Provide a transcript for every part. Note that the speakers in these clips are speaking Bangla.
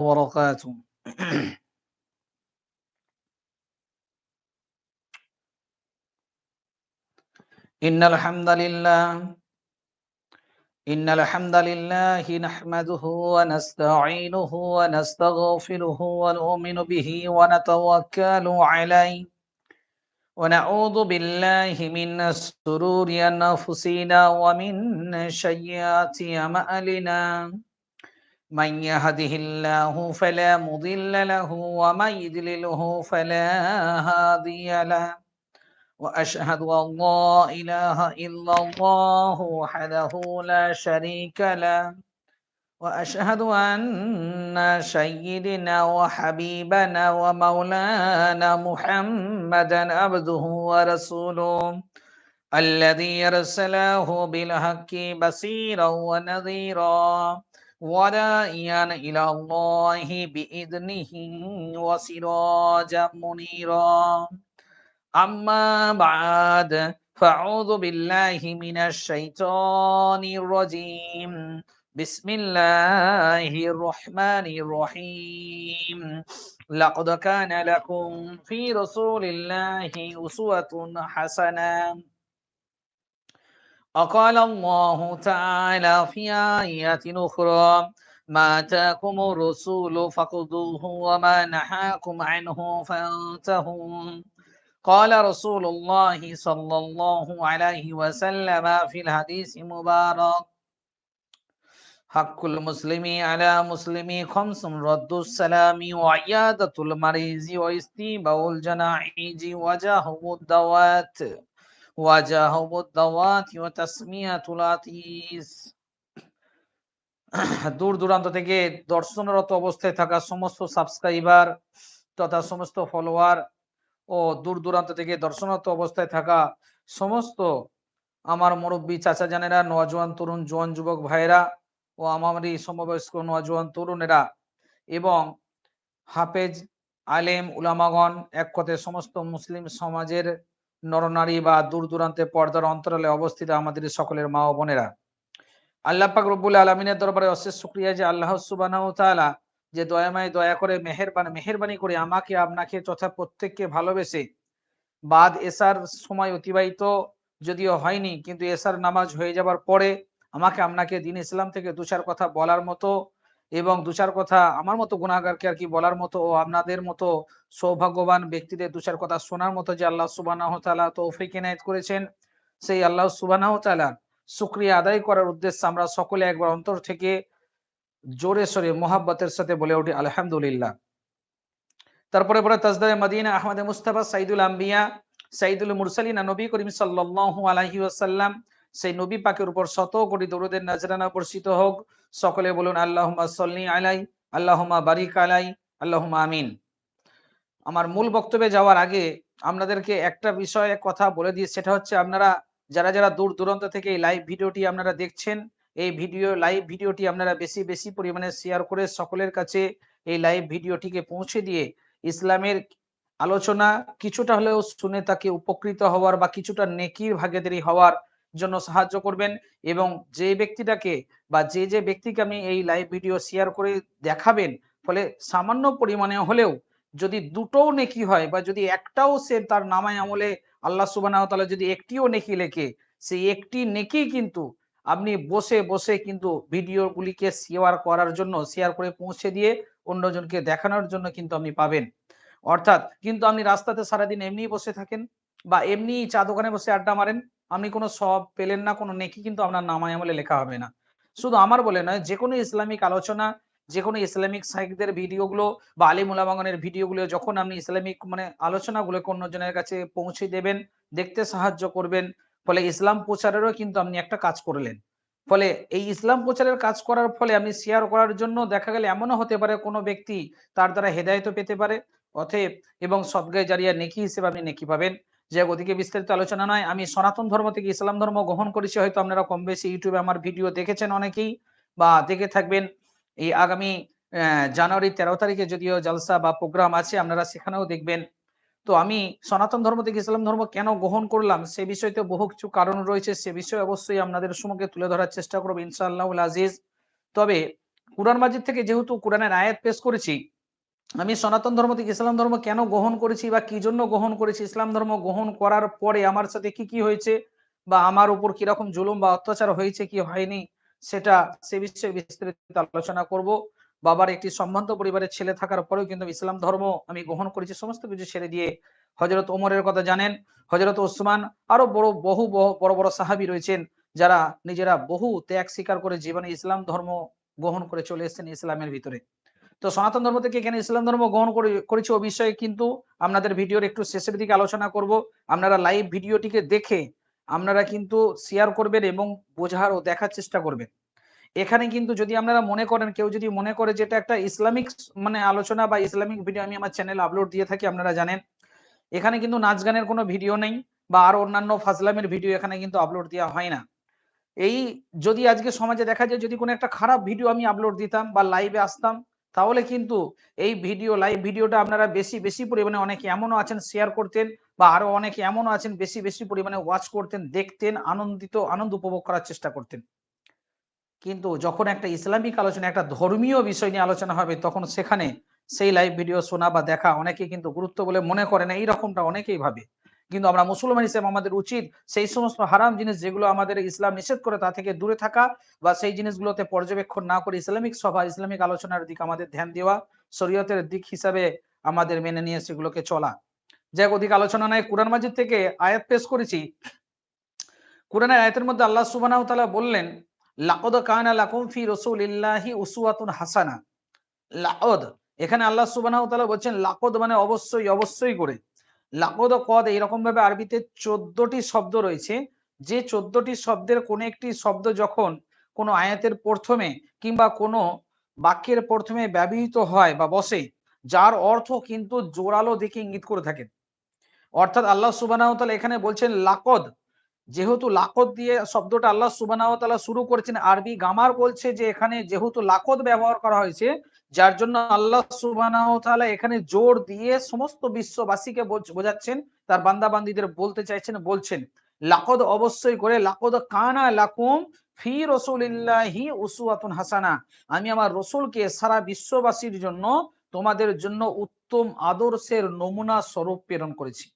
وبركاته إن الحمد لله إن الحمد لله نحمده ونستعينه ونستغفره ونؤمن به ونتوكل عليه. ونعوذ بالله من سرور أنفسنا ومن سيئات أعمالنا. من يهده الله فلا مضل له ومن يضلله فلا هادي له. وأشهد أن لا إله إلا الله وحده لا شريك له. وأشهد أن سيدنا وحبيبنا ومولانا محمدا عبده ورسوله الذي أرسله بالحق بصيرا ونذيرا. وداعيا إلى الله بإذنه وسراجا منيرا. أما بعد فأعوذ بالله من الشيطان الرجيم. بسم الله الرحمن الرحيم. لقد كان لكم في رسول الله أسوة حسنة. وقال الله تعالى في آية أخرى ما آتاكم الرسول فخذوه وما نهاكم عنه فانتهوا. قال رسول الله صلى الله عليه وسلم في الحديث المبارك حق المسلم على مسلم خمس رد السلام وعيادة المريض واستيباء الجناحيج وجاهب الدوات. وجاهب الدوات وتسمية العتيس দূর দূরান্ত থেকে দর্শনরত অবস্থায় থাকা সমস্ত সাবস্ক্রাইবার তথা সমস্ত ফলোয়ার ও দূর দূরান্ত থেকে দর্শনত অবস্থায় থাকা সমস্ত আমার মুরব্বী চাচা জানেরা নজওয়ান তরুণ জোয়ান যুবক ভাইরা ও আমারই সমবয়স্ক নজওয়ান তরুণেরা এবং হাফেজ আলেম উলামাগণ এক কথায় সমস্ত মুসলিম সমাজের নরনারী বা দূর দূরান্তে পর্দার অন্তরালে অবস্থিত আমাদের সকলের মা ও বোনেরা। আল্লাহ পাক রব্বুল আলমিনের দরবারে অশেষ শুক্রিয়া যে আল্লাহ সুবাহ তাআলা যে দয়াময় দয়া করে মেহেরবান, মেহেরবানি করে আমাকে, আপনাকে তথা প্রত্যেককে ভালোবেসে বাদ এসার সময় অতিবাহিত যদিও হয়নি, কিন্তু এসার নামাজ হয়ে যাবার পরে আমাকে আপনাকে দিন ইসলাম থেকে দু চার কথা বলার মতো এবং দু চার কথা আমার মতো গুণাগারকে আর কি বলার মতো ও আপনাদের মতো সৌভাগ্যবান ব্যক্তিদের দু চার কথা শোনার মতো যে আল্লাহ সুবাহ তালা তৌফিক এনায়ত করেছেন, সেই আল্লাহ সুবাহ তালা শুক্রিয়া আদায় করার উদ্দেশ্যে আমরা সকলে একবার অন্তর থেকে জোরে সরে মোহাব্বতের সাথে বলে উঠি, আলহামদুলিল্লাহ। তারপরে পরে তাজদারে মদিনা, আহমদ মুস্তাফা, সাইদুল আম্বিয়া, সাইদুল মুরসালিনা নবী করিম সাল্লাল্লাহু আলাইহি ওয়াসাল্লাম, সেই নবী পাকের উপর শত কোটি দরুদের নজরানা বর্ষিত হোক। সকলে বলুন, আল্লাহুম্মা সল্লি আলাই, আল্লাহুম্মা বারিক আলাই, আল্লাহুম্মা আমিন। আমার মূল বক্তব্যে যাওয়ার আগে আপনাদেরকে একটা বিষয়ে কথা বলে দিই, সেটা হচ্ছে আপনারা যারা যারা দূর দূরান্ত থেকে এই লাইভ ভিডিওটি আপনারা দেখছেন, এই ভিডিও লাইভ ভিডিওটি আপনারা বেশি বেশি পরিমাণে শেয়ার করে সকলের কাছে এই লাইভ ভিডিওটিকে পৌঁছে দিয়ে ইসলামের আলোচনা কিছুটা হলেও শুনে তাকে উপকৃত হওয়ার বা কিছুটা নেকির ভাগেদারি হওয়ার জন্য সাহায্য করবেন এবং যে ব্যক্তিটাকে বা যে যে ব্যক্তিকে আমি এই লাইভ ভিডিও শেয়ার করে দেখাবেন, ফলে সামান্য পরিমাণে হলেও যদি দুটোও নেকি হয় বা যদি একটাও সে তার নামায় আমলে আল্লাহ সুবাহ তালা যদি একটিও নেকি লেখে, সেই একটি নেকি কিন্তু আপনি বসে বসে কিন্তু ভিডিওগুলিকে শেয়ার করার জন্য শেয়ার করে পৌঁছে দিয়ে অন্যজনকে দেখানোর জন্য কিন্তু আপনি পাবেন। অর্থাৎ কিন্তু আপনি রাস্তাতে সারাদিন এমনি বসে থাকেন বা এমনি চা দোকানে বসে আড্ডা মারেন আপনি কোনো সব পেলেন না, কোনো নেকি কিন্তু আপনার নামায় আমলে লেখা হবে না। শুধু আমার বলে নয়, যে কোনো ইসলামিক আলোচনা, যে কোনো ইসলামিক সাহিত্যের ভিডিওগুলো বা আলিম উলামাগনের ভিডিওগুলো যখন আপনি ইসলামিক মানে আলোচনাগুলোকে অন্যজনের কাছে পৌঁছে দেবেন, দেখতে সাহায্য করবেন, ফলে ইসলাম প্রচারেরও কিন্তু আপনি একটা কাজ করলেন। ফলে এই ইসলাম প্রচারের কাজ করার ফলে আপনি শেয়ার করার জন্য দেখা গেলে এমনও হতে পারে কোনো ব্যক্তি তার দ্বারা হেদায়ত পেতে পারে, অতএব এবং সদগায় জারিয়া নেকি হিসেবে আপনি নেকি পাবেন। যে ওদিকে বিস্তারিত আলোচনা নয়, আমি সনাতন ধর্ম থেকে ইসলাম ধর্ম গ্রহণ করেছি, হয়তো আপনারা কম বেশি ইউটিউবে আমার ভিডিও দেখেছেন অনেকেই বা দেখে থাকবেন। এই আগামী জানুয়ারি তেরো তারিখে যদিও জালসা বা প্রোগ্রাম আছে, আপনারা সেখানেও দেখবেন। তো আমি সনাতন ধর্ম থেকে ইসলাম ধর্ম কেন গ্রহণ করলাম, সে বিষয়তে বহু কিছু কারণ রয়েছে, সে বিষয়ে অবশ্যই আপনাদের সম্মুখে তুলে ধরার চেষ্টা করব ইনশাআল্লাহ আজিজ। তবে কোরআন মাজিদ থেকে যেহেতু কোরআনের আয়াত পেশ করেছি আমি সনাতন ধর্ম থেকে ইসলাম ধর্ম কেন গ্রহণ করেছি বা কি জন্য গ্রহণ করেছি, ইসলাম ধর্ম গ্রহণ করার পরে আমার সাথে কি কি হয়েছে বা আমার উপর কীরকম জুলুম বা অত্যাচার হয়েছে কি হয়নি, সেটা সে বিষয়ে বিস্তারিত আলোচনা করব। বাবার একটি সম্ভ্রান্ত পরিবারের ছেলে থাকার পরেও কিন্তু ইসলাম ধর্ম আমি গ্রহণ করেছি, সমস্ত কিছু ছেড়ে দিয়ে হজরত ওমরের কথা জানেন। হজরত ওসমান আরও বড়, বহু বড় বড় সাহাবি রয়েছেন যারা নিজেরা বহু ত্যাগ স্বীকার করে জীবনে ইসলাম ধর্ম গ্রহণ করে চলে এসেছেন ইসলামের ভিতরে। তো সনাতন ধর্ম থেকে এখানে ইসলাম ধর্ম গ্রহণ করে, করেছি ও বিষয়ে কিন্তু আপনাদের ভিডিওর একটু শেষের দিকে আলোচনা করব। আপনারা লাইভ ভিডিওটিকে দেখে আপনারা কিন্তু শেয়ার করবেন এবং বোঝার ও দেখার চেষ্টা করবেন। এখানে কিন্তু যদি আপনারা মনে করেন, কেউ যদি মনে করে যেটা একটা ইসলামিক মানে আলোচনা বা ইসলামিক ভিডিও আমি আমার চ্যানেল আপলোড দিয়ে থাকি, আপনারা জানেন। এখানে কিন্তু নাচ গানের কোনো ভিডিও নেই বা আর অন্যান্য ফাজলামের ভিডিও এখানে কিন্তু আপলোড দেওয়া হয় না। এই যদি আজকে সমাজে দেখা যায়, যদি কোনো একটা খারাপ ভিডিও আমি আপলোড দিতাম বা লাইভে আসতাম তাহলে কিন্তু এই ভিডিও লাইভ ভিডিওটা আপনারা বেশি বেশি পরিমাণে অনেকে এমনও আছেন শেয়ার করতেন বা আরও অনেকে এমনও আছেন, বেশি বেশি পরিমাণে ওয়াচ করতেন, দেখতেন, আনন্দিত, আনন্দ উপভোগ করার চেষ্টা করতেন। কিন্তু যখন একটা ইসলামিক আলোচনা, একটা ধর্মীয় বিষয় নিয়ে আলোচনা হবে, তখন সেখানে সেই লাইভ ভিডিও শোনা বা দেখা অনেকে কিন্তু গুরুত্ব বলে মনে করে না, এইরকমটা অনেকেই ভাবে। কিন্তু আমরা মুসলমান হিসেবে আমাদের উচিত সেই সমস্ত হারাম জিনিস যেগুলো আমাদের ইসলাম নিষেধ করে তা থেকে দূরে থাকা বা সেই জিনিসগুলোতে পর্যবেক্ষণ না করে ইসলামিক সভা, ইসলামিক আলোচনার দিক আমাদের ধ্যান দেওয়া শরীয়তের দিক হিসাবে আমাদের মেনে নিয়ে সেগুলোকে চলা। হোক অধিক আলোচনা নাই। কোরআন মাজিদ থেকে আয়াত পেশ করেছি। কোরআনের আয়াতের মধ্যে আল্লাহ সুবাহ বললেন, লাকদ কানা লাকুম ফি রসুলিল্লাহি উসুয়াতুন হাসানা। লাকদ, এখানে আল্লাহ সুবাহ বলছেন, লাকদ মানে অবশ্যই অবশ্যই করে। লাকদ কদ এরকম ভাবে আরবিতে চোদ্দটি শব্দ রয়েছে। যে চোদ্দটি শব্দের কোন একটি শব্দ যখন কোনো আয়াতের প্রথমে কিংবা কোনো বাক্যের প্রথমে ব্যবহৃত হয় বা বসে, যার অর্থ কিন্তু জোরালো দিকে ইঙ্গিত করে থাকেন অর্থাৎ আল্লাহ সুবাহ এখানে বলছেন, লাকদ। যেহেতু লাকদ দিয়ে শব্দটা আল্লাহ সুবাহ শুরু করেছেন, আরবি গামার বলছে যে এখানে যেহেতু লাকদ ব্যবহার করা হয়েছে যার জন্য আল্লাহ সুবাহ এখানে জোর দিয়ে সমস্ত বিশ্ববাসীকে বোঝাচ্ছেন, তার বান্দা বান্দিদের বলতে চাইছেন, বলছেন, লাকদ অবশ্যই করে, লাকদ কানা লাকুম ফি রসুলিল্লাহি উসুয়াতুন হাসানা। আমি আমার রসুলকে সারা বিশ্ববাসীর জন্য তোমাদের জন্য উত্তম আদর্শের নমুনা স্বরূপ প্রেরণ করেছি।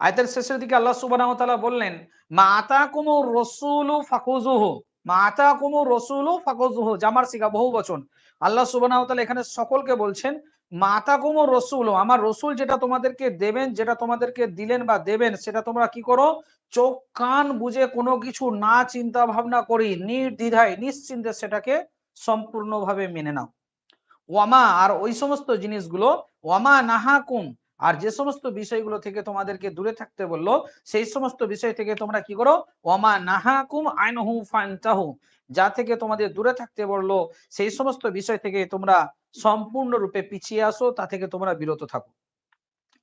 আয়তের শেষের দিকে আল্লাহ সুবাহ বললেন, মা আতা কুমুর রসুলু ফাকুজুহু মা আতা কুমুর রসুলু ফাকুজুহু জামার সিগা বহু বচন। আল্লাহ সুবাহ এখানে সকলকে বলছেন মাতা কুমুর রসুল, আমার রসুল যেটা তোমাদেরকে দেবেন, যেটা তোমাদেরকে দিলেন বা দেবেন, সেটা তোমরা কি করো? চোখ, কান বুঝে কোনো কিছু না চিন্তা ভাবনা করি, নির্দ্বিধায়, নিশ্চিন্তে সেটাকে সম্পূর্ণভাবে মেনে নাও। ওয়ামা, আর ওই সমস্ত জিনিসগুলো, ওয়ামা নাহাকুম, আর যে সমস্ত বিষয়গুলো থেকে তোমাদেরকে দূরে থাকতে বলল, সেই সমস্ত বিষয় থেকে তোমরা কি করো? ওমা নাহাকুম আইনহু ফান্তাহু যা থেকে তোমাদের দূরে থাকতে বলল, সেই সমস্ত বিষয় থেকে তোমরা সম্পূর্ণরূপে পিছিয়ে আসো, তা থেকে তোমরা বিরত থাকো।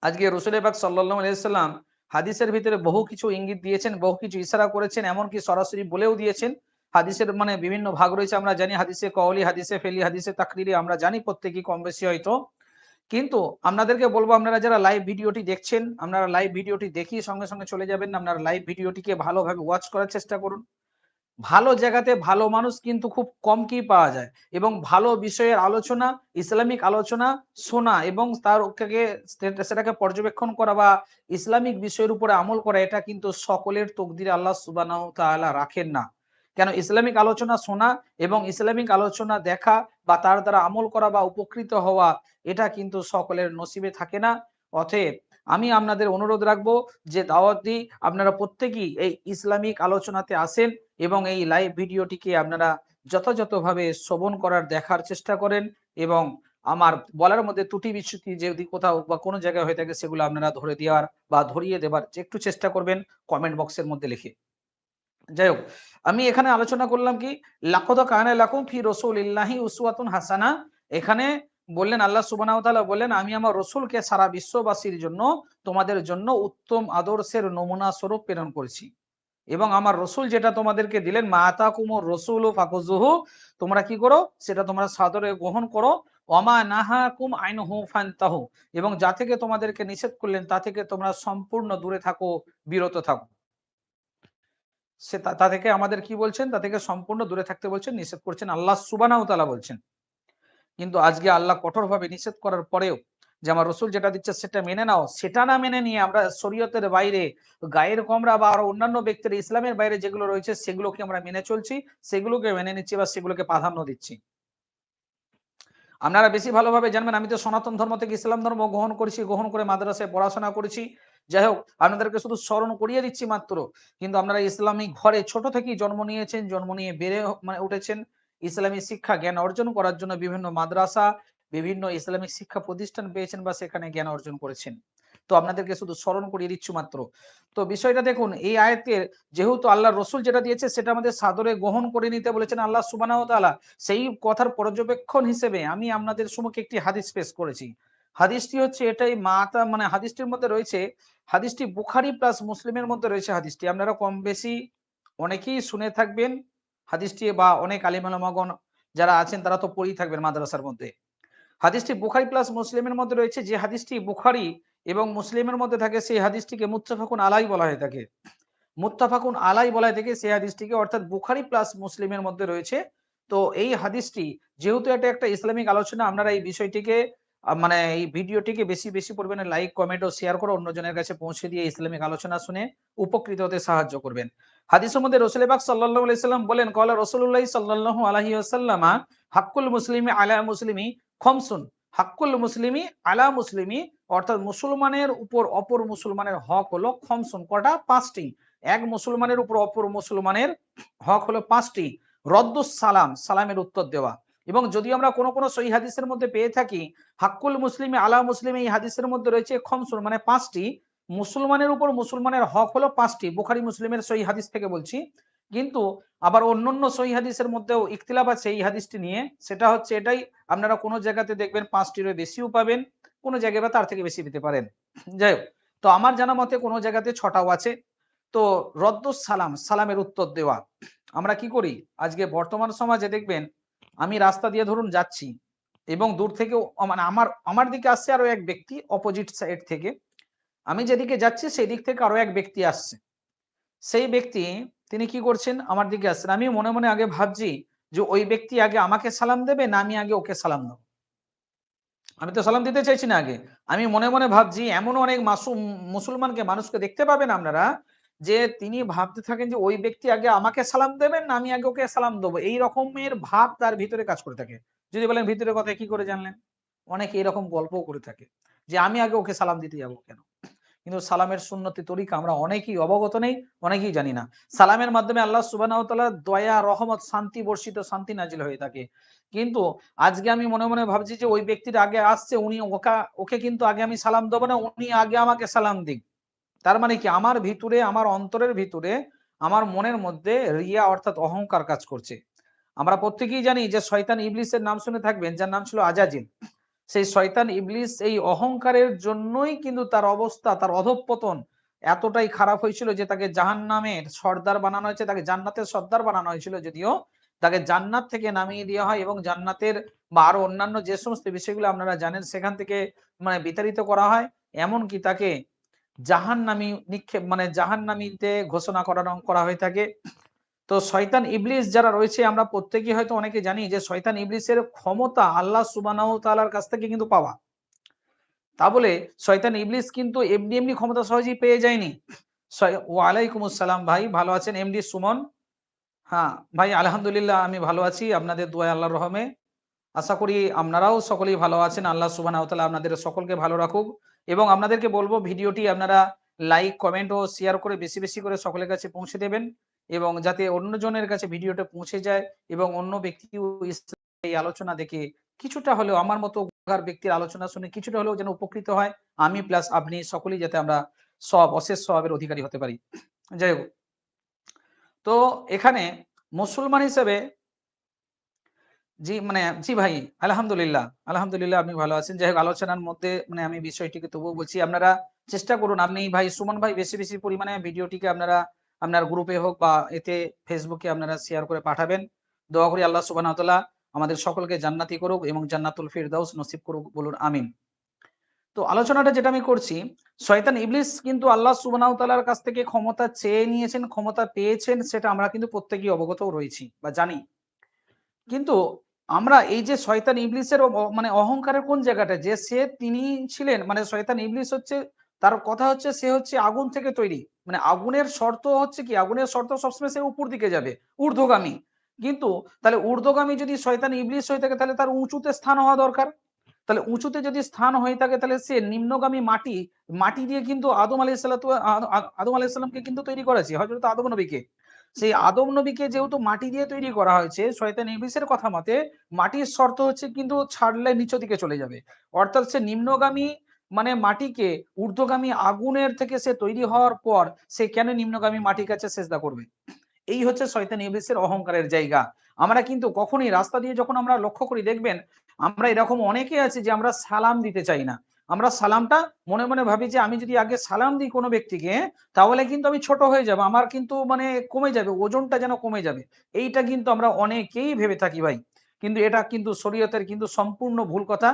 আজকে রসুলেবাগ সাল্লাম হাদিসের ভিতরে বহু কিছু ইঙ্গিত দিয়েছেন, বহু কিছু ইশারা করেছেন, এমনকি সরাসরি বলেও দিয়েছেন। হাদিসের মানে বিভিন্ন ভাগ রয়েছে, আমরা জানি হাদিসে কওলি, হাদিসে ফেলি, হাদিসে তাকরিরি, আমরা জানি প্রত্যেকই কম বেশি হয়তো। কিন্তু আপনাদেরকে বলব, আপনারা যারা লাইভ ভিডিওটি দেখছেন, আপনারা লাইভ ভিডিওটি দেখিয়ে সঙ্গে সঙ্গে চলে যাবেন, আপনারা লাইভ ভিডিওটিকে ভালোভাবে ওয়াচ করার চেষ্টা করুন। ভালো জায়গাতে ভালো মানুষ কিন্তু খুব কম কি পাওয়া যায় এবং ভালো বিষয়ের আলোচনা, ইসলামিক আলোচনা, শোনা এবং তার সেটাকে পর্যবেক্ষণ করা বা ইসলামিক বিষয়ের উপরে আমল করা, এটা কিন্তু সকলের তকদির আল্লাহ সুবাহ রাখেন না। কেন? ইসলামিক আলোচনা, শোনা এবং ইসলামিক আলোচনা দেখা বা তার দ্বারা আমল করা বা উপকৃত হওয়া, এটা কিন্তু সকলের নসিবে থাকে না। অতএব আমি আপনাদের অনুরোধ রাখব যে দাওয়াত আপনারা প্রত্যেকেই এই ইসলামিক আলোচনাতে আসেন এবং এই লাইভ ভিডিওটিকে আপনারা যথাযথভাবে শ্রবণ করার দেখার চেষ্টা করেন এবং আমার বলার মধ্যে ত্রুটি বিচ্যুতি যদি কোথাও বা কোনো জায়গায় হয়ে থাকে সেগুলো আপনারা ধরে দেওয়ার বা ধরিয়ে দেবার একটু চেষ্টা করবেন কমেন্ট বক্সের মধ্যে লিখে। যাই হোক, আমি এখানে আলোচনা করলাম কি লাখদ কানে লাকুম ফি রসুল ইল্লাহি হাসানা, এখানে বললেন আল্লাহ সুবাহ বললেন, আমি আমার রসুলকে সারা বিশ্ববাসীর জন্য, তোমাদের জন্য উত্তম আদর্শের নমুনা স্বরূপ প্রেরণ করেছি। এবং আমার রসুল যেটা তোমাদেরকে দিলেন মাতা কুমর রসুল ও ফাকুজুহু তোমরা কি করো? সেটা তোমরা সাদরে গ্রহণ করো। অমা নাহা কুম আইন হু ফান্তাহু, এবং যা থেকে তোমাদেরকে নিষেধ করলেন, তা থেকে তোমরা সম্পূর্ণ দূরে থাকো, বিরত থাকো। সে তা থেকে আমাদের কি বলছেন? তা থেকে সম্পূর্ণ দূরে থাকতে বলছেন, নিষেধ করছেন আল্লাহ সুবহানাহু ওয়া তাআলা বলছেন। কিন্তু আজকে আল্লাহ কঠোরভাবে নিষেধ করার পরেও যে আমার রসুল যেটা দিচ্ছে সেটা মেনে নাও, সেটা না মেনে নিয়ে আমরা শরীয়তের বাইরে, গায়ের কমরা বা আরও অন্যান্য ব্যক্তির ইসলামের বাইরে যেগুলো রয়েছে সেগুলোকে আমরা মেনে চলছি, সেগুলোকে মেনে নিচ্ছি বা সেগুলোকে প্রাধান্য দিচ্ছি। আপনারা বেশি ভালোভাবে জানবেন, আমি তো সনাতন ধর্ম থেকে ইসলাম ধর্ম গ্রহণ করেছি, গ্রহণ করে মাদ্রাসায় পড়াশোনা করেছি। যাই হোক, আপনাদেরকে শুধু স্মরণ করিয়ে দিচ্ছি মাত্র, কিন্তু আপনারা ইসলামিক ঘরে ছোট থেকেই জন্ম নিয়েছেন, জন্ম নিয়ে বেড়ে মানে উঠেছেন। ইসলামী শিক্ষা জ্ঞান অর্জন করার জন্য বিভিন্ন মাদ্রাসা, বিভিন্ন ইসলামিক শিক্ষা প্রতিষ্ঠান পেয়েছেন বা সেখানে জ্ঞান অর্জন করেছেন। তো আপনাদেরকে শুধু স্মরণ করিয়ে দিচ্ছি মাত্র। তো বিষয়টা দেখুন, এই আয়াতের যেহেতু আল্লাহ রসুল যেটা দিয়েছে, সেটা আমাদের সাদরে গ্রহণ করে নিতে বলেছেন আল্লাহ সুবানাহ তাআলা। সেই কথার পর্যবেক্ষণ হিসেবে আমি আপনাদের সম্মুখে একটি হাদিস পেশ করেছি। হাদিসটি হচ্ছে এটাই মাতা মানে হাদিসটির মধ্যে রয়েছে, হাদিসটি বুখারি প্লাস মুসলিমের মধ্যে রয়েছে হাদিসটি। আপনারা কম বেশি অনেকেই শুনে থাকবেন। হাদিসটি বা অনেক আলিমালামাগণ যারা আছেন, তারা তো পড়েই থাকবেন মাদ্রাসার মধ্যে। হাদিসটি বুখারি প্লাস মুসলিমের মধ্যে রয়েছে, যে হাদিসটি বুখারি এবং মুসলিমের মধ্যে থাকে, সেই হাদিসটিকে মুত্তাফাকুন আলাই বলা হয়ে থাকে। মুত্তাফাকুন আলাই বলা থাকে, সেই হাদিসটিকে অর্থাৎ বুখারি প্লাস মুসলিমের মধ্যে রয়েছে। তো এই হাদিসটি, যেহেতু এটা একটা ইসলামিক আলোচনা, আপনারা এই বিষয়টিকে মানে এই ভিডিওটিকে বেশি বেশি পরিমাণে লাইক কমেন্ট ও শেয়ার করে অন্যজনের কাছে পৌঁছে দিয়ে ইসলামিক আলোচনা শুনে উপকৃত হতে সাহায্য করবেন। হাদিসের মধ্যে রসুল বাক সাল্লাহ আলাইসাল্লাম বলেন, কলা রসুল্লাহ সাল্লাহ আলহি আসাল্লামা হাক্কুল মুসলিমি আলা মুসলিমি খমসুন হাক্কুল মুসলিমি আলা মুসলিমি, অর্থাৎ মুসলমানের উপর অপর মুসলমানের হক হলো খমসুন কটা? পাঁচটি। এক মুসলমানের উপর অপর মুসলমানের হক হলো পাঁচটি। রদ্দুস সালাম, সালামের উত্তর দেওয়া। এবং যদি আমরা কোনো কোনো সহি হাদিসের মধ্যে পেয়ে থাকি, হাক্কুল মুসলিমি আলা মুসলিম এই হাদিসের মধ্যে রয়েছে খমসুন মানে পাঁচটি। মুসলমানের উপর মুসলমানের হক হলো পাঁচটি, বুখারি মুসলিমের সহি হাদিস থেকে বলছি। কিন্তু আবার অন্যান্য সহি হাদিসের মধ্যেও ইখতিলাফ আছে এই হাদিসটি নিয়ে। সেটা হচ্ছে এটাই, আপনারা কোনো জায়গাতে দেখবেন পাঁচটিরও বেশিও পাবেন, কোনো জায়গায় বা তার থেকে বেশি পেতে পারেন। যাই হোক, তো আমার জানা মতে কোনো জায়গাতে ছটাও আছে। তো রদ্দুস সালাম, সালামের উত্তর দেওয়া। আমরা কি করি? আজকে বর্তমান সমাজে দেখবেন আমি রাস্তা দিয়ে ধরুন যাচ্ছি এবং দূর থেকে মানে আমার আমার দিকে আসছে আরও এক ব্যক্তি অপোজিট সাইড থেকে। আমি যেদিকে যাচ্ছি সেই দিক থেকে আরও এক ব্যক্তি আসছে। সেই ব্যক্তি, তিনি কি করছেন? আমার দিকে আসছেন। আমি মনে মনে আগে ভাবছি যে ওই ব্যক্তি আগে আমাকে সালাম দেবে না আমি আগে ওকে সালাম দেবো? আমি তো সালাম দিতে চাইছি না আগে। আমি মনে মনে ভাবছি, এমন অনেক মাসুম, মুসলমানকে, মানুষকে দেখতে পাবেন আপনারা যে তিনি ভাবতে থাকেন যে ওই ব্যক্তি আগে আমাকে সালাম দেবেন না, আমি আগে ওকে সালাম দেবো। এই রকমের ভাব তার ভিতরে কাজ করে থাকে। যদি বলেন ভিতরে কথা কি করে জানলেন? অনেকে এরকম গল্প করে থাকে যে, আমি আগে ওকে সালাম দিতে যাব কেন? কিন্তু সালামের সুন্নতি তরিকা আমরা অনেকেই অবগত নেই, অনেকেই জানি না। সালামের মাধ্যমে আল্লাহ সুবাহ দয়া, রহমত, শান্তি, বর্ষিত শান্তি নাজিল হয়ে থাকে। কিন্তু আজকে আমি মনে মনে ভাবছি যে, ওই ব্যক্তির আগে আসছে, উনি ওকা, ওকে কিন্তু আগে আমি সালাম দেবো না, উনি আগে আমাকে সালাম দিক। তার মানে কি? আমার ভিতরে, আমার অন্তরের ভিতরে, আমার মনের মধ্যে রিয়া অর্থাৎ অহংকার কাজ করছে। আমরা প্রত্যেকেই জানি যে শয়তান ইবলিসের নাম শুনে থাকবেন, যার নাম ছিল আজাজিন। সেই শয়তান ইবলিস এই অহংকারের জন্যই কিন্তু তার অবস্থা, তার অধঃপতন এতটাই খারাপ হয়েছিল যে তাকে জাহান নামের সর্দার বানানো হয়েছে, তাকে জান্নাতের সর্দার বানানো হয়েছিল যদিও তাকে জান্নাত থেকে নামিয়ে দেওয়া হয় এবং জান্নাতের বা আরও অন্যান্য যে সমস্ত বিষয়গুলো আপনারা জানেন, সেখান থেকে মানে বিতাড়িত করা হয়। এমনকি তাকে জাহান নামি নিক্ষেপ মানে জাহান নামিতে ঘোষণা করানো করা হয়ে থাকে। তো শয়তান ইবলিস যারা রয়েছে, আমরা প্রত্যেকেই হয়তো অনেকে জানি যে শয়তান ইবলিসের ক্ষমতা আল্লাহ সুবানাহ তালার কাছ থেকে কিন্তু পাওয়া। তা বলে শয়তান ইবলিস কিন্তু এমনি এমনি ক্ষমতা সহজেই পেয়ে যায়নি। ওয়ালাইকুম আসসালাম ভাই, ভালো আছেন? এমডি সুমন। হ্যাঁ ভাই, আলহামদুলিল্লাহ, আমি ভালো আছি। আপনাদের দোয়া আল্লাহর রহমে। আশা করি আপনারাও সকলেই ভালো আছেন। আল্লাহ সুবাহ আপনাদের সকলকে ভালো রাখুক। এবং আপনাদেরকে বলব ভিডিওটি আপনারা লাইক কমেন্ট ও শেয়ার করে বেশি বেশি করে সকলের কাছে পৌঁছে দেবেন এবং যাতে অন্যজনের কাছে ভিডিওটা পৌঁছে যায় এবং অন্য ব্যক্তিও এই আলোচনা দেখে কিছুটা হলেও আমার মতো ব্যক্তির আলোচনা শুনে কিছুটা হলেও যেন উপকৃত হয়। আমি প্লাস আপনি সকলেই যাতে আমরা সব, অশেষ স্বভাবের অধিকারী হতে পারি। যাই হোক। তো এখানে মুসলমান হিসেবে জি মানে জি ভাই, আলহামদুলিল্লাহ আলহামদুলিল্লাহ আপনি ভালো আছেন। যাই হোক আলোচনার মধ্যে মানে আমি বিষয়টিকে তবুও বলছি, আপনারা চেষ্টা করুন, আপনি ভাই, সুমন ভাই, বেশি বেশি পরিমাণে ভিডিওটিকে আপনারা, আপনার গ্রুপে হোক বা এতে ফেসবুকে আপনারা শেয়ার করে পাঠাবেন। দোয়া করি আল্লাহ সুবাহ আমাদের সকলকে জান্নাতি করুক এবং জান্নাতুল ফিরদাউস নসিব করুক বলুন, আমিন। তো আলোচনাটা যেটা আমি করছি, শয়তান ইবলিস কিন্তু আল্লাহ সুবহানাহু তাআলার কাছ থেকে ক্ষমতা চেয়ে নিয়েছেন, ক্ষমতা পেয়েছেন, সেটা আমরা কিন্তু প্রত্যেকেই অবগত রয়েছি বা জানি। কিন্তু আমরা এই যে শয়তান ইবলিসের মানে অহংকারের কোন জায়গাটা? যে সে তিনি ছিলেন মানে শয়তান ইবলিস হচ্ছে, তার কথা হচ্ছে সে হচ্ছে আগুন থেকে তৈরি। মানে আগুনের শর্ত হচ্ছে কি? আগুনের শর্ত সবসময় সে উপর দিকে যাবে, ঊর্ধ্বগামী। কিন্তু তাহলে ঊর্ধ্বগামী যদি শয়তান ইবলিস হয়ে থাকে, তাহলে তার উঁচুতে স্থান হওয়া দরকার। তাহলে উঁচুতে যদি স্থান হয়ে থাকে, তাহলে সে নিম্নগামী মাটি মাটি দিয়ে কিন্তু আদম আলাইহিস সালাতু, আ- আ- আদম আলাইহিস সালামকে কিন্তু তৈরি করেছে। হযরত আদম নবীকে। সেই আদম নবীকে যেহেতু মাটি দিয়ে তৈরি করা হয়েছে, শয়তান ইবলিসের কথা মতে মাটির শর্ত হচ্ছে কিন্তু ছাড়লে নিচু দিকে চলে যাবে। অর্থাৎ সে নিম্নগামী মানে মাটিকে ঊর্ধ্বগামী আগুনের থেকে সে তৈরি হওয়ার পর সে কেন নিম্নগামী মাটির কাছে সেজদা করবে? এই হচ্ছে শয়তান ইবলিসের অহংকারের জায়গা। আমরা কিন্তু কখনই রাস্তা দিয়ে যখন আমরা লক্ষ্য করি দেখবেন, আমরা এরকম অনেকে আছে যে আমরা সালাম দিতে চাই না। আমরা সালামটা মনে মনে ভাবি যে আমি যদি আগে সালাম দিই কোনো ব্যক্তিকে, তাহলে কিন্তু আমি ছোট হয়ে যাব, আমার কিন্তু মানে কমে যাবে, ওজনটা যেন কমে যাবে। এইটা কিন্তু আমরা অনেকেই ভেবে থাকি ভাই। কিন্তু এটা কিন্তু শরীয়তের কিন্তু সম্পূর্ণ ভুল কথা।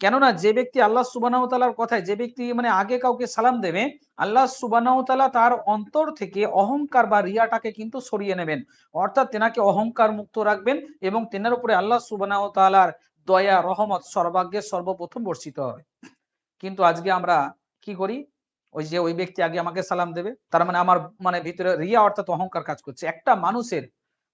কেননা যে ব্যক্তি আল্লাহ সুবানাহ তালার কথায়, যে ব্যক্তি মানে আগে কাউকে সালাম দেবে, আল্লাহ সুবানাহ তালা তার অন্তর থেকে অহংকার বা রিয়াটাকে কিন্তু সরিয়ে নেবেন। অর্থাৎ তেনাকে অহংকার মুক্ত রাখবেন এবং তেনার উপরে আল্লাহ সুবানাহ তালার দয়া, রহমত সর্বাগ্যে সর্বপ্রথম বর্ষিত হয় কিন্তু আজকে আমরা কি করি? ওই যে ওই ব্যক্তি আগে আমাকে সালাম দেবে, তার মানে আমার মানে ভিতরে রিয়া অর্থাৎ অহংকার কাজ করছে। একটা মানুষের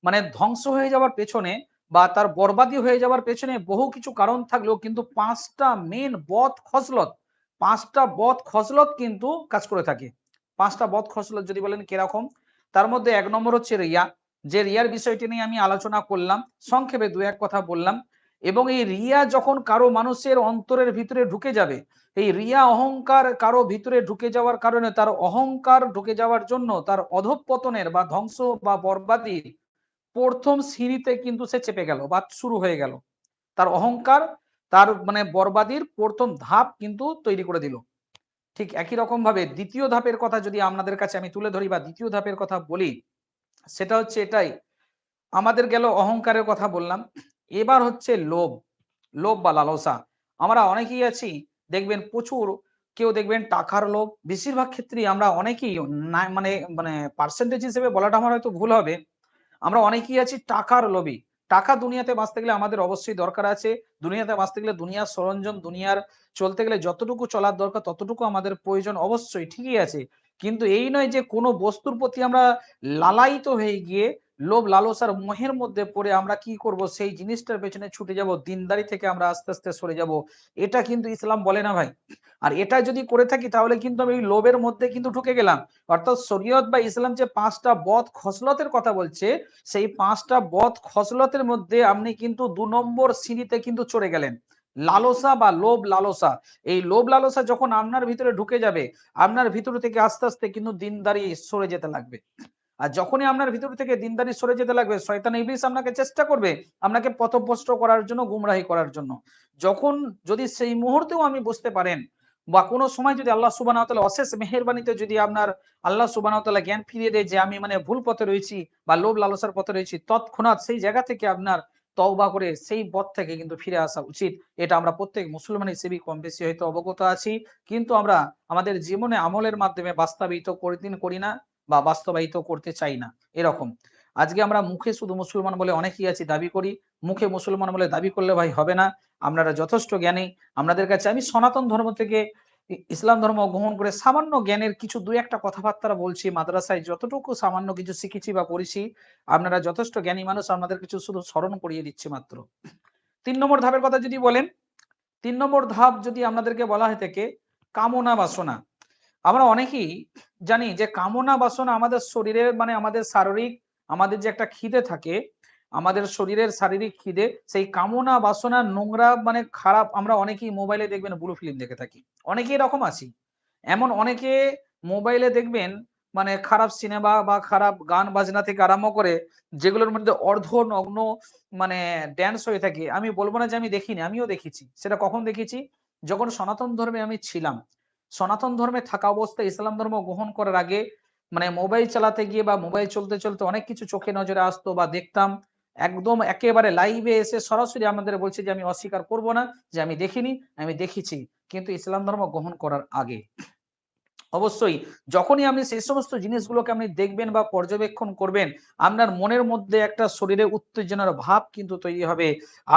মানে ধ্বংস হয়ে যাওয়ার পেছনে বা তার বরবাদি হয়ে যাওয়ার পেছনে বহু কিছু কারণ থাকলেও কিন্তু পাঁচটা মেন বদ খসলত, পাঁচটা বদ খসলত কিন্তু কাজ করে থাকে। পাঁচটা বদ খসলত যদি বলেন কীরকম? তার মধ্যে এক নম্বর হচ্ছে রিয়া। যে রিয়ার বিষয়টি নিয়ে আমি আলোচনা করলাম, সংক্ষেপে দু এক কথা বললাম। এবং এই রিয়া যখন কারও মানুষের অন্তরের ভিতরে ঢুকে যাবে, এই রিয়া অহংকার কারও ভিতরে ঢুকে যাওয়ার কারণে তার অহংকার ঢুকে যাওয়ার জন্য তার অধঃপতনের বা ধ্বংস বা বরবাদির প্রথম সিঁড়িতে কিন্তু সে চেপে গেল, বা শুরু হয়ে গেল। তার অহংকার, তার মানে বরবাদির প্রথম ধাপ কিন্তু তৈরি করে দিল। ঠিক একই রকম ভাবে দ্বিতীয় ধাপের কথা যদি আপনাদের কাছে আমি তুলে ধরি বা দ্বিতীয় ধাপের কথা বলি, সেটা হচ্ছে এটাই। আমাদের গেল অহংকারের কথা বললাম। এবার হচ্ছে লোভ লোভ বা লালসা। আমরা অনেকেই আছি, দেখবেন প্রচুর কেউ দেখবেন টাকার লোভ। বেশিরভাগ ক্ষেত্রেই আমরা অনেকেই মানে মানে পার্সেন্টেজ হিসেবে বলাটা আমার হয়তো ভুল হবে। আমরা অনেকেই আছি টাকার লোভী। টাকা দুনিয়াতে বাঁচতে গেলে আমাদের অবশ্যই দরকার আছে। দুনিয়াতে বাঁচতে গেলে দুনিয়ার সরঞ্জাম, দুনিয়ার চলতে গেলে যতটুকু চলার দরকার, ততটুকু আমাদের প্রয়োজন অবশ্যই ঠিকই আছে। কিন্তু এই নয় যে কোনো বস্তুর প্রতি আমরা লালায়িত হয়ে গিয়ে লোভ লালসার মোহের মধ্যে পড়ে আমরা কি করব? সেই জিনিসটার পেছনে ছুটে যাব, দিনদারি থেকে আমরা আস্তে আস্তে সরে যাব। এটা কিন্তু ইসলাম বলে না ভাই। আর এটা যদি করে থাকি তাহলে কিন্তু আমি লোভের মধ্যে কিন্তু ঢুকে গেলাম। অর্থাৎ শরীয়ত বা ইসলাম যে পাঁচটা বদ খসলতের কথা বলছে, সেই পাঁচটা বদ খসলতের মধ্যে আপনি কিন্তু দু নম্বর সিঁড়িতে কিন্তু চড়ে গেলেন। লালসা বা লোভ লালসা। এই লোভ লালসা যখন আপনার ভিতরে ঢুকে যাবে, আপনার ভিতর থেকে আস্তে আস্তে কিন্তু দিনদারি সরে যেতে লাগবে। আর যখনই আপনার ভিতর থেকে দিনদারি সরে যেতে লাগবে, শয়তান ইবলিস আপনাকে চেষ্টা করবে আপনাকে পথভ্রষ্ট করার জন্য, গুমরাহি করার জন্য। যখন যদি সেই মুহূর্তেও আমি বুঝতে পারেন বা কোনো সময় যদি আল্লাহ সুবাহ অশেষ মেহরবানিতে যদি আপনার আল্লাহ সুবাহ জ্ঞান ফিরিয়ে দেয় যে আমি মানে ভুল পথে রয়েছি বা লোভ লালসার পথে রয়েছি, তৎক্ষণাৎ সেই জায়গা থেকে আপনার তওবা করে সেই পথ থেকে কিন্তু ফিরে আসা উচিত। এটা আমরা প্রত্যেক মুসলমান হিসেবেই কম বেশি হয়তো অবগত আছি, কিন্তু আমরা আমাদের জীবনে আমলের মাধ্যমে বাস্তবায়িত দিন করি না। বা বাস্তবায়িত করতে চাই না, এরকম। আজকে আমরা মুখে শুধু মুসলমান বলে অনেকেই আছি, দাবি করি, মুখে মুসলমান বলে দাবি করলে ভাই হবে না, আপনারা যথেষ্ট জ্ঞানী। আপনাদের কাছে আমি সনাতন ধর্ম থেকে ইসলাম ধর্ম গ্রহণ করে সামান্য জ্ঞানের কিছু দুই একটা কথাবার্তা বলছি, মাদ্রাসায় যতটুকু সামান্য কিছু শিখেছি বা পড়েছি, আপনারা যথেষ্ট জ্ঞানী মানুষ আপনাদের কিছু শুধু স্মরণ করিয়ে দিচ্ছি মাত্র। তিন নম্বর ধাপের কথা যদি বলেন, তিন নম্বর ধাপ যদি আপনাদেরকে বলা হয় থেকে, কামনা বাসনা। আমরা অনেকেই জানি যে কামনা বাসনা আমাদের শরীরের মানে আমাদের শারীরিক, আমাদের যে একটা খিদে থাকে, আমাদের শরীরের শারীরিক খিদে, সেই কামনা বাসনা, নোংরা মানে খারাপ আমরা অনেকেই মোবাইলে দেখবেন ব্লু ফিল্ম দেখে থাকি। অনেকেই এরকম আছি। এমন অনেকে মোবাইলে দেখবেন মানে খারাপ সিনেমা বা খারাপ গান বাজনা থেকে আরম্ভ করে, যেগুলোর মধ্যে অর্ধ নগ্ন মানে ড্যান্স হয়ে থাকে, আমি বলব না যে আমি দেখিনি, আমিও দেখেছি। সেটা কখন দেখেছি? যখন সনাতন ধর্মে আমি ছিলাম সনাতন ধর্মে থাকা অবস্থায় ইসলাম ধর্ম গ্রহণ করার আগে মানে মোবাইল চালাতে গিয়ে বা মোবাইল চলতে চলতে অনেক কিছু চোখে নজরে আসতো বা দেখতাম। একদম একেবারে লাইভে এসে সরাসরি আমাদের বলছে যে, আমি অস্বীকার করব না যে, আমি দেখিনি, আমি দেখেছি। কিন্তু ইসলাম ধর্ম গ্রহণ করার আগে। অবশ্যই যখনই আপনি সেই সমস্ত জিনিসগুলোকে আপনি দেখবেন বা পর্যবেক্ষণ করবেন, আপনার মনের মধ্যে একটা শরীরে উত্তেজনার ভাব কিন্তু তৈরি হবে।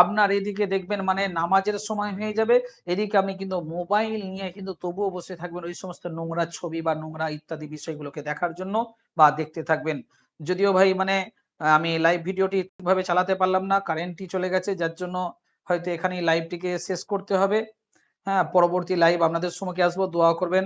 আপনার এদিকে দেখবেন মানে নামাজের সময় হয়ে যাবে, এদিকে আপনি কিন্তু মোবাইল নিয়ে কিন্তু তবুও বসে থাকবেন ওই সমস্ত নোংরা ছবি বা নোংরা ইত্যাদি বিষয়গুলোকে দেখার জন্য বা দেখতে থাকবেন। যদিও ভাই মানে আমি লাইভ ভিডিওটি ঠিকভাবে চালাতে পারলাম না কারেন্টটি চলে গেছে, যার জন্য হয়তো এখানেই লাইভটিকে শেষ করতে হবে। হ্যাঁ পরবর্তী লাইভ আপনাদের সময় আসব দোয়া করবেন।